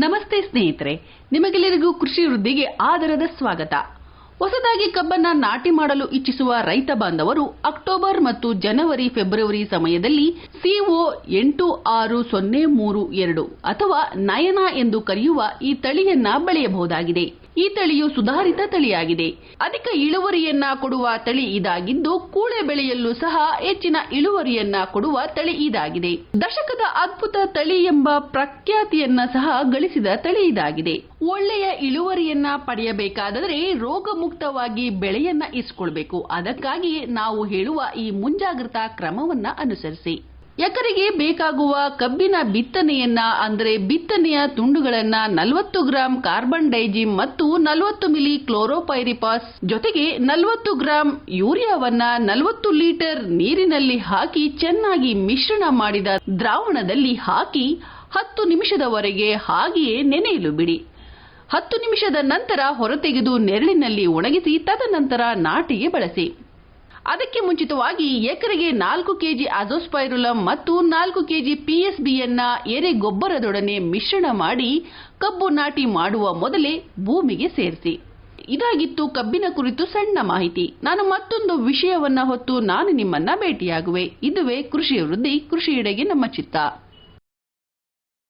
ನಮಸ್ತೆ ಸ್ನೇಹಿತರೆ, ನಿಮಗೆಲ್ಲರಿಗೂ ಕೃಷಿ ವೃದ್ಧಿಗೆ ಆದರದ ಸ್ವಾಗತ. ಹೊಸದಾಗಿ ಕಬ್ಬನ್ನ ನಾಟಿ ಮಾಡಲು ಇಚ್ಛಿಸುವ ರೈತ ಬಾಂಧವರು ಅಕ್ಟೋಬರ್ ಮತ್ತು ಜನವರಿ, ಫೆಬ್ರವರಿ ಸಮಯದಲ್ಲಿ ಸಿಒ ಎಂಟು ಆರು ಸೊನ್ನೆ ಮೂರು ಎರಡು ಅಥವಾ ನಯನ ಎಂದು ಕರೆಯುವ ಈ ತಳಿಯನ್ನ ಬೆಳೆಯಬಹುದಾಗಿದೆ. ಈ ತಳಿಯು ಸುಧಾರಿತ ತಳಿಯಾಗಿದೆ. ಅಧಿಕ ಇಳುವರಿಯನ್ನ ಕೊಡುವ ತಳಿ ಇದಾಗಿದ್ದು, ಕೂಳೆ ಬೆಳೆಯಲ್ಲೂ ಸಹ ಹೆಚ್ಚಿನ ಇಳುವರಿಯನ್ನ ಕೊಡುವ ತಳಿ ಇದಾಗಿದೆ. ದಶಕದ ಅದ್ಭುತ ತಳಿ ಎಂಬ ಪ್ರಖ್ಯಾತಿಯನ್ನ ಸಹ ಗಳಿಸಿದ ತಳಿ ಇದಾಗಿದೆ. ಒಳ್ಳೆಯ ಇಳುವರಿಯನ್ನ ಪಡೆಯಬೇಕಾದರೆ ರೋಗಮುಕ್ತವಾಗಿ ಬೆಳೆಯನ್ನ ಇಸ್ಕೊಳ್ಬೇಕು. ಅದಕ್ಕಾಗಿ ನಾವು ಹೇಳುವ ಈ ಮುಂಜಾಗ್ರತಾ ಕ್ರಮವನ್ನ ಅನುಸರಿಸಿ. ಎಕರೆಗೆ ಬೇಕಾಗುವ ಕಬ್ಬಿನ ಬಿತ್ತನೆಯನ್ನ, ಅಂದರೆ ಬಿತ್ತನೆಯ ತುಂಡುಗಳನ್ನ ನಲವತ್ತು ಗ್ರಾಂ ಕಾರ್ಬನ್ ಡೈಜಿಮ್ ಮತ್ತು ನಲವತ್ತು ಮಿಲಿ ಕ್ಲೋರೋಪೈರಿಪಾಸ್ ಜೊತೆಗೆ ನಲವತ್ತು ಗ್ರಾಂ ಯೂರಿಯಾವನ್ನ ನಲವತ್ತು ಲೀಟರ್ ನೀರಿನಲ್ಲಿ ಹಾಕಿ ಚೆನ್ನಾಗಿ ಮಿಶ್ರಣ ಮಾಡಿದ ದ್ರಾವಣದಲ್ಲಿ ಹಾಕಿ ಹತ್ತು ನಿಮಿಷದವರೆಗೆ ಹಾಗೆಯೇ ನೆನೆಯಲು ಬಿಡಿ. ಹತ್ತು ನಿಮಿಷದ ನಂತರ ಹೊರತೆಗೆದು ನೆರಳಿನಲ್ಲಿ ಒಣಗಿಸಿ, ತದನಂತರ ನಾಟಿಗೆ ಬಳಸಿ. ಅದಕ್ಕೆ ಮುಂಚಿತವಾಗಿ ಎಕರೆಗೆ ನಾಲ್ಕು ಕೆಜಿ ಅಜೋಸ್ಪೈರುಲಂ ಮತ್ತು ನಾಲ್ಕು ಕೆಜಿ ಪಿಎಸ್ಬಿಯನ್ನ ಎರೆ ಗೊಬ್ಬರದೊಡನೆ ಮಿಶ್ರಣ ಮಾಡಿ ಕಬ್ಬು ನಾಟಿ ಮಾಡುವ ಮೊದಲೇ ಭೂಮಿಗೆ ಸೇರಿಸಿ. ಇದಾಗಿತ್ತು ಕಬ್ಬಿನ ಕುರಿತು ಸಣ್ಣ ಮಾಹಿತಿ. ನಾನು ಮತ್ತೊಂದು ವಿಷಯವನ್ನ ಹೊತ್ತು ನಾನು ನಿಮ್ಮನ್ನ ಭೇಟಿಯಾಗುವೆ. ಇದುವೇ ಕೃಷಿ ವೃದ್ಧಿ ಕೃಷಿಯೆಡೆಗೆ ನಮ್ಮ ಚಿತ್ತ.